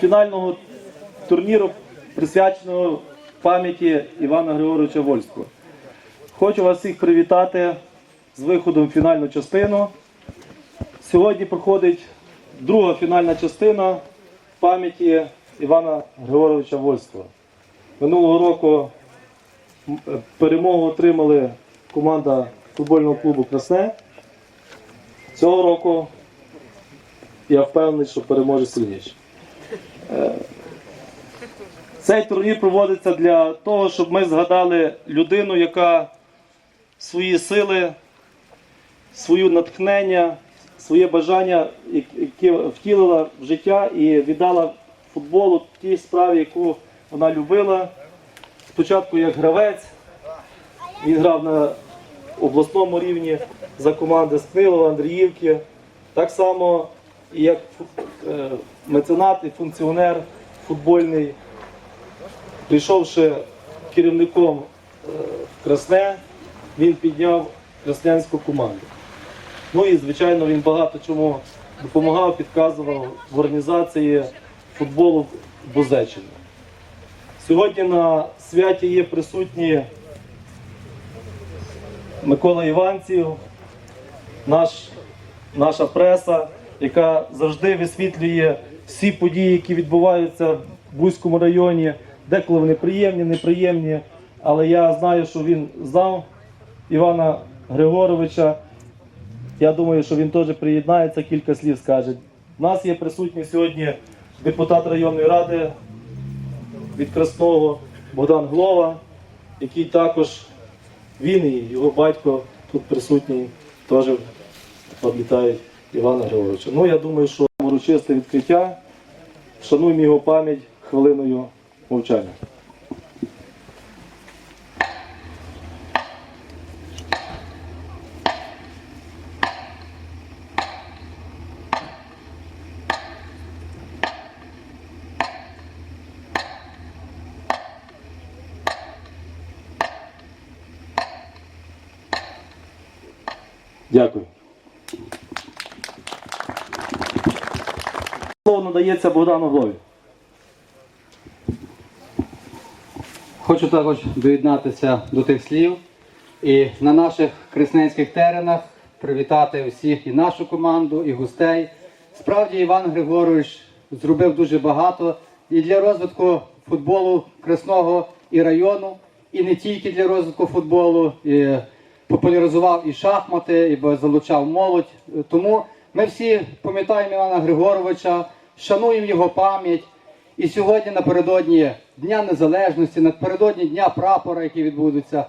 фінального турніру, присвяченого пам'яті Івана Григоровича Вольського. Хочу вас всіх привітати з виходом в фінальну частину. Сьогодні проходить друга фінальна частина пам'яті Івана Григоровича Вольського. Минулого року е, перемогу отримали команда футбольного клубу Красне. Цього року я впевнений, що переможе сильніше. Цей турнір проводиться для того, щоб ми згадали людину, яка свої сили, свою натхнення, своє бажання, яке втілила в життя і віддала футболу тій справі, яку вона любила. Спочатку як гравець, він грав на обласному рівні за команди Скнилова, Андріївки. Так само і як меценат і функціонер футбольний, прийшовши керівником е, в Красне, він підняв краснянську команду. Ну і, звичайно, він багато чому допомагав, підказував в організації футболу в Бузеччині. Сьогодні на святі є присутні Микола Іванців, наш, наша преса, яка завжди висвітлює всі події, які відбуваються в Бузькому районі, деколи вони приємні, неприємні. Але я знаю, що він знав Івана Григоровича. Я думаю, що він теж приєднається, кілька слів скаже. У нас є присутній сьогодні депутат районної ради від Красного Богдан Глова, який також він і його батько тут присутній, теж пам'ятають Івана Григоровича. Ну, я думаю, що урочисте відкриття. Шануємо його пам'ять хвилиною мовчання. Дякую. Слово надається Богдану Глові. Хочу також доєднатися до тих слів і на наших кресненських теренах привітати усіх і нашу команду, і гостей. Справді Іван Григорович зробив дуже багато і для розвитку футболу Кресного і району, і не тільки для розвитку футболу. І популяризував і шахмати, і залучав молодь. Тому ми всі пам'ятаємо Івана Григоровича, шануємо його пам'ять. І сьогодні напередодні Дня Незалежності, напередодні Дня прапора, який відбудеться,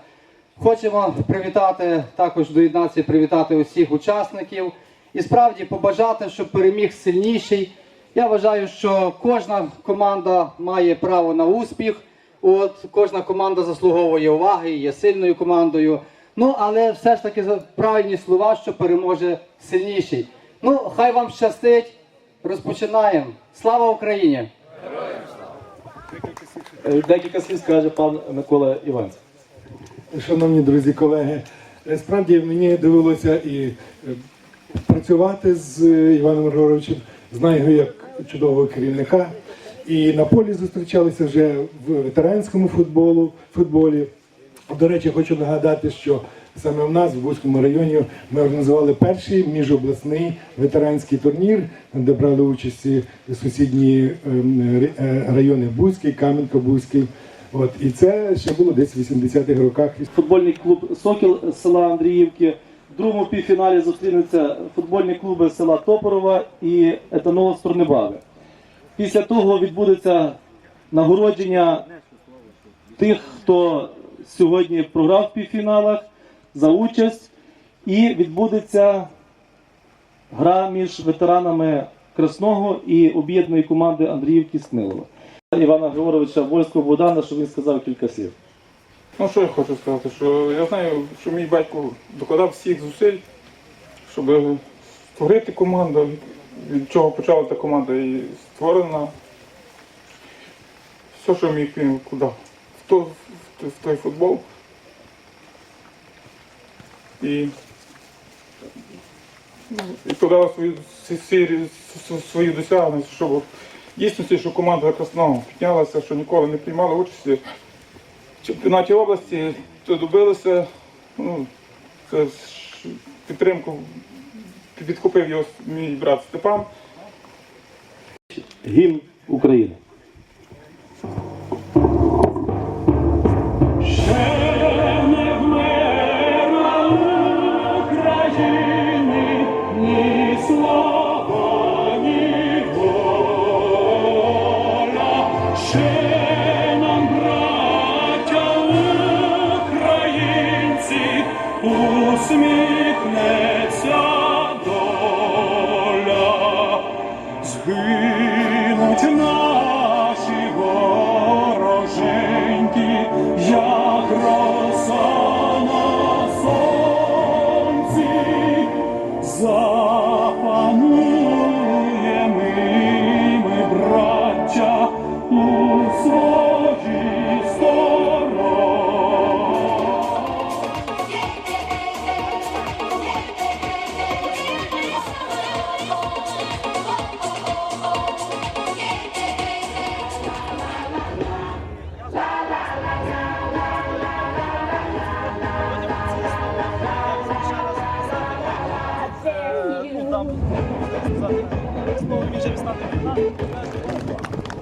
хочемо привітати, також доєднатися привітати усіх учасників. І справді побажати, щоб переміг сильніший. Я вважаю, що кожна команда має право на успіх. От кожна команда заслуговує уваги, є сильною командою. Ну, але все ж таки правильні слова, що переможе сильніший. Ну, хай вам щастить. Розпочинаємо. Слава Україні! Е, Декілька слів скаже пан Микола Іванцев. Шановні друзі, колеги, е, справді мені довелося і е, працювати з Іваном Григоровичем, знаю його як чудового керівника. І на полі зустрічалися вже в ветеранському футболу, футболі. До речі, хочу нагадати, що саме в нас в Бузькому районі ми організували перший міжобласний ветеранський турнір, де брали участь сусідні ем, е, райони Бузький, Кам'янка-Бузький. От і це ще було десь в 80-х роках. Футбольний клуб Сокіл села Андріївки. В другому півфіналі зустрінуться футбольні клуби села Топорова і Етанол з Після того відбудеться нагородження тих, хто сьогодні програв в півфіналах за участь, і відбудеться гра між ветеранами Красного і об'єднаної команди Андріївки Снилова. Івана Григоровича Вольського Богдана, щоб він сказав кілька слів. Ну що я хочу сказати, що я знаю, що мій батько докладав всіх зусиль, щоб створити команду, від чого почала та команда і створена. Все, що міг він вкладав в той футбол. І, і подав свої, свої досягнення, щоб дійсності, що команда Красного піднялася, що ніколи не приймала участі в чемпіонаті області, то добилися ну, це підтримку підхопив його мій брат Степан. Гімн України. Усміхнеться доля, згинуть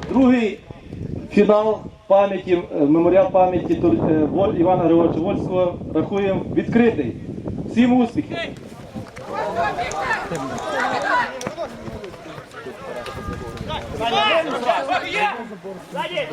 Другий фінал пам'яті, е, меморіал пам'яті е, Івана Григоровича Вольського рахуємо відкритий. Всім успіхів! Сзади!